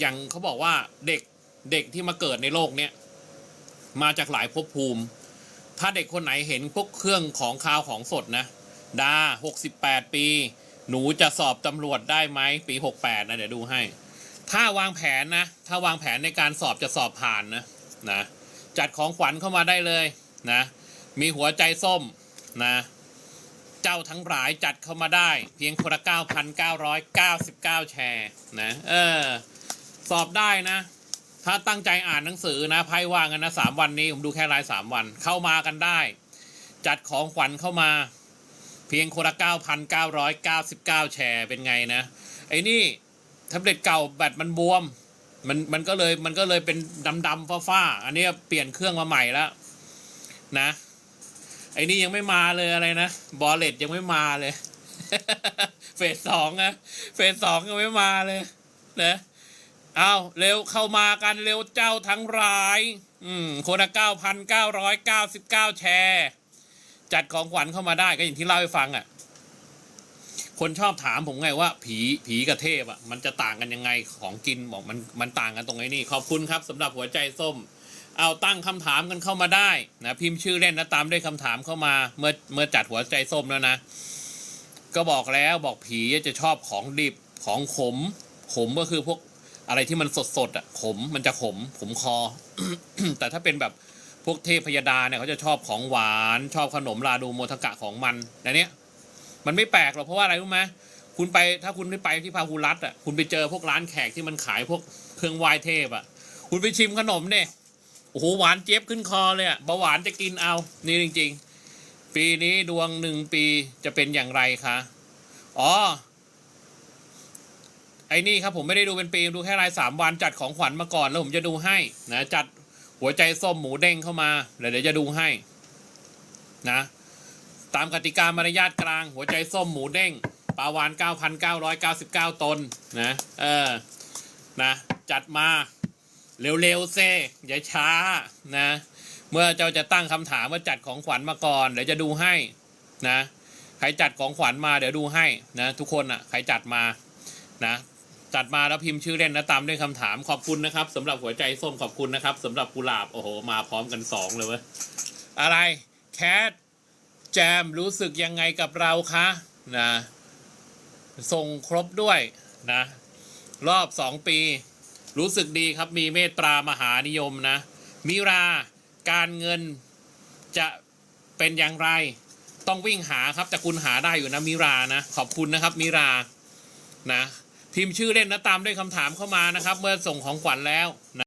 อย่างเขาบอกว่าเด็กเด็กที่มาเกิดในโลกเนี้ยมาจากหลายภพภูมิ ถ้าเด็กคนไหนเห็นพวกเครื่องของคาวของสดนะดาหกสิบแปดปี หนูจะสอบตำรวจได้ไหมปีหกแปดนะเดี๋ยวดูให้ ถ้าวางแผนนะ ถ้าวางแผนในการสอบจะสอบผ่านนะนะ จัดของขวัญเข้ามาได้เลยนะ มีหัวใจส้มนะ เจ้าทั้งหลายจัดเข้ามาได้ เพียงคนละ 9,999 แชร์นะ เออ สอบได้นะ ถ้าตั้งใจอ่านหนังสือนะไพ่ว่างกันนะสามวันนี้ ผมดูแค่รายสามวัน เข้ามากันได้ จัดของขวัญเข้ามา เพียงคนละ 9,999 แชร์เป็นไงนะ ไอ้นี่แท็บเล็ตเก่าแบตมันบวม มันมันก็เลยมันก็เลยเป็นดำดำๆฟ้าๆอันนี้เปลี่ยนเครื่องมาใหม่แล้วนะ ไอ้นี่ยังไม่มาเลยอะไรนะบอลเลตยังไม่มาเลย เฟสสองนะเฟสสองยังไม่มาเลยนะเอาเร็วเข้ามากันเร็วเจ้าทั้งราย อืมคนละเก้าพันเก้าร้อยเก้าสิบเก้าแชร์ จัดของขวัญเข้ามาได้ก็อย่างที่เล่าให้ฟังอะ่ะ คนชอบถามผมไงว่า ผีผีกับเทพอะ่ะ มันจะต่างกันยังไงของกินบอกมันมันต่างกันตรงไอ้นี่ ขอบคุณครับสำหรับหัวใจส้ม เอาตั้งคำถามกันเข้ามาได้นะพิมพ์ชื่อเล่นแล้วตามด้วยคำถามเข้ามาเมื่อเมื่อจัดหัวใจส้มแล้วนะ ก็บอกแล้วบอกผีจะชอบของดิบของขม ขมก็คือพวกอะไรที่มันสดสดอะขมมันจะขมขมคอ แต่ถ้าเป็นแบบพวกเทพพยดาเนี่ยเขาจะชอบของหวาน ชอบขนมลาดูโมทกะของมันแต่เนี้ยมันไม่แปลกหรอกเพราะว่าอะไรรู้ไหมคุณไปถ้าคุณไม่ไปที่พาหุรัตอะคุณไปเจอพวกร้านแขกที่มันขายพวกเครื่องไหว้เทพอะ คุณไปชิมขนมเนี่ย โอ้โหหวานเจี๊ยบขึ้นคอเลยอะเบาหวานจะกินเอา นี่จริง ๆ ปีนี้ดวงหนึ่งปีจะเป็นอย่างไรคะอ๋อไอ้นี่ครับผมไม่ได้ดูเป็นปีดูแค่รายสามวันจัดของขวัญมาก่อนแล้วผมจะดูให้นะจัดหัวใจส้มหมูเด้งเข้ามาเดี๋ยวเดี๋ยวจะดูให้นะ ตามกติกามารยาทกลาง หัวใจส้มหมูเด้งปลาวาน 9,999 ตนนะเออนะจัดมา เร็วๆเซอย่าช้านะ เมื่อเจ้าจะตั้งคำถามว่าจัดของขวัญมาก่อนเดี๋ยวจะดูให้นะใครจัดของขวัญมาเดี๋ยวดูให้นะทุกคนอะใครจัดมานะจัดมาแล้วพิมพ์ชื่อเล่นนะตามด้วยคำถามขอบคุณนะครับสำหรับหัวใจส้มขอบคุณนะครับสำหรับกุหลาบโอ้โหมาพร้อมกันสองเลยเว้ยอะไรแคทแจมรู้สึกยังไงกับเราคะนะส่งครบด้วยนะรอบสองปี รู้สึกดีครับมีเมตตามหานิยมนะมิราการเงินจะเป็นอย่างไร ต้องวิ่งหาครับ แต่คุณหาได้อยู่นะมิรานะ ขอบคุณนะครับมิรานะพิมพ์ชื่อเล่นนะตามด้วยคำถามเข้ามานะครับ เมื่อส่งของขวัญแล้วนะ